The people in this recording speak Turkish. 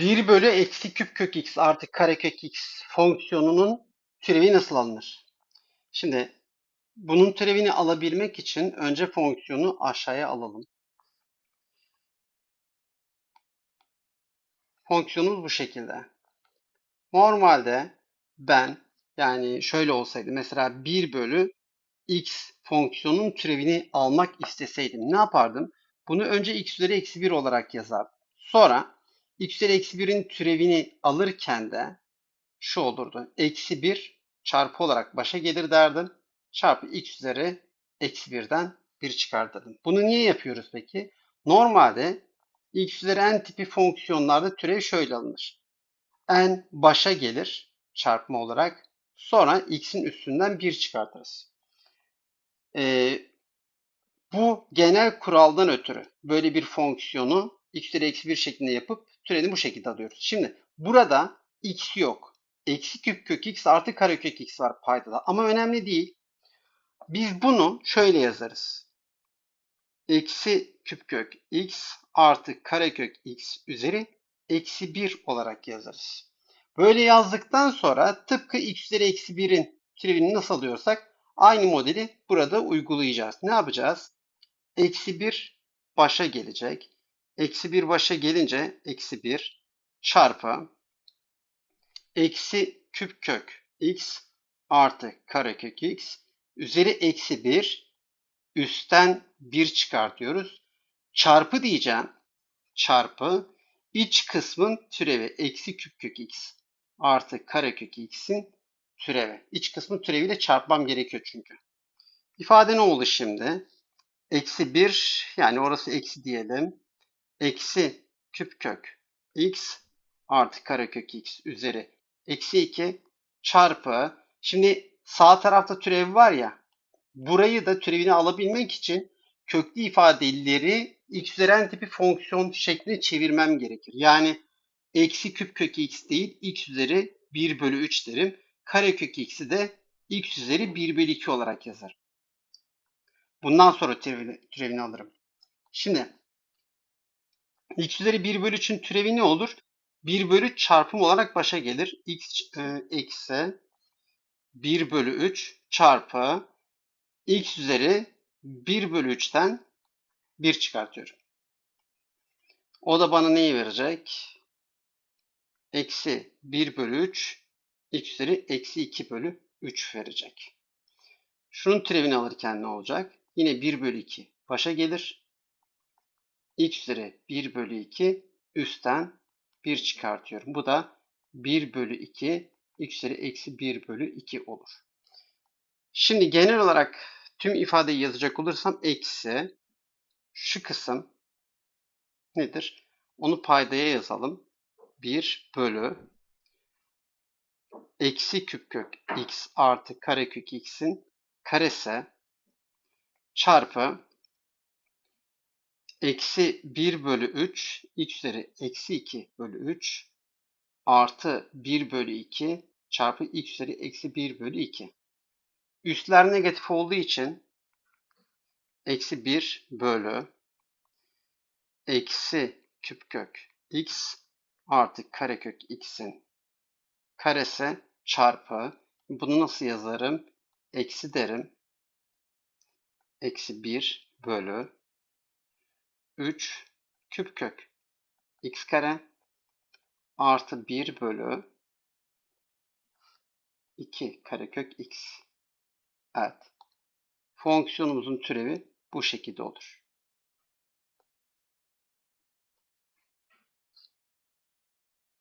bölü eksi küp kök x artı kare kök x fonksiyonunun türevi nasıl alınır? Şimdi bunun türevini alabilmek için önce fonksiyonu aşağıya alalım. Fonksiyonumuz bu şekilde. Normalde ben yani şöyle olsaydı mesela 1 bölü x fonksiyonun türevini almak isteseydim ne yapardım? Bunu önce x üzeri eksi 1 olarak yazar. Sonra x üzeri eksi 1'in türevini alırken de şu olurdu. Eksi 1 çarpı olarak başa gelir derdim. Çarpı x üzeri eksi 1'den 1 çıkartırdım. Bunu niye yapıyoruz peki? Normalde x üzeri n tipi fonksiyonlarda türev şöyle alınır. n başa gelir çarpma olarak. Sonra x'in üstünden 1 çıkartırız. Ee, bu genel kuraldan ötürü böyle bir fonksiyonu x üzeri eksi 1 şeklinde yapıp türevini bu şekilde alıyoruz. Şimdi burada x yok. Eksi küp kök x artı kare kök x var paydada. Ama önemli değil. Biz bunu şöyle yazarız. Eksi küp kök x artı kare kök x üzeri eksi 1 olarak yazarız. Böyle yazdıktan sonra tıpkı x üzeri eksi 1'in türevini nasıl alıyorsak aynı modeli burada uygulayacağız. Ne yapacağız? Eksi 1 başa gelecek. Eksi 1 başa gelince eksi 1 çarpı eksi küp kök x artı kare kök x üzeri eksi 1 üstten 1 çıkartıyoruz. Çarpı diyeceğim. Çarpı iç kısmın türevi eksi küp kök x artı kare kök x'in türevi. İç kısmın türeviyle çarpmam gerekiyor çünkü. İfade ne oldu şimdi? Eksi 1 yani orası eksi diyelim. Eksi küp kök x artı kare kök x üzeri eksi 2 çarpı şimdi sağ tarafta türev var ya burayı da türevini alabilmek için köklü ifadeleri x üzeri tipi fonksiyon şeklinde çevirmem gerekir. Yani eksi küp kök x değil x üzeri 1 bölü 3 derim. Kare kök x'i de x üzeri 1 bölü 2 olarak yazarım. Bundan sonra türevini, türevini alırım. Şimdi x üzeri 1 bölü 3'ün türevi ne olur? 1 bölü çarpım olarak başa gelir. x e, eksi 1 bölü 3 çarpı x üzeri 1 bölü 3'ten 1 çıkartıyorum. O da bana neyi verecek? Eksi 1 bölü 3 x üzeri eksi 2 bölü 3 verecek. Şunun türevini alırken ne olacak? Yine 1 bölü 2 başa gelir. X üzeri 1 bölü 2 üstten 1 çıkartıyorum. Bu da 1 bölü 2 x üzeri eksi 1 bölü 2 olur. Şimdi genel olarak tüm ifadeyi yazacak olursam eksi şu kısım nedir? Onu paydaya yazalım. 1 bölü eksi küp kök x artı kare kök x'in karesi çarpı eksi 1 bölü 3 x üzeri eksi 2 bölü 3 artı 1 bölü 2 çarpı x üzeri eksi 1 bölü 2. Üstler negatif olduğu için eksi 1 bölü eksi küp kök x artı karekök x'in karesi çarpı bunu nasıl yazarım? Eksi derim. Eksi 1 bölü 3 küp kök x kare artı 1 bölü 2 karekök x. Evet. Fonksiyonumuzun türevi bu şekilde olur.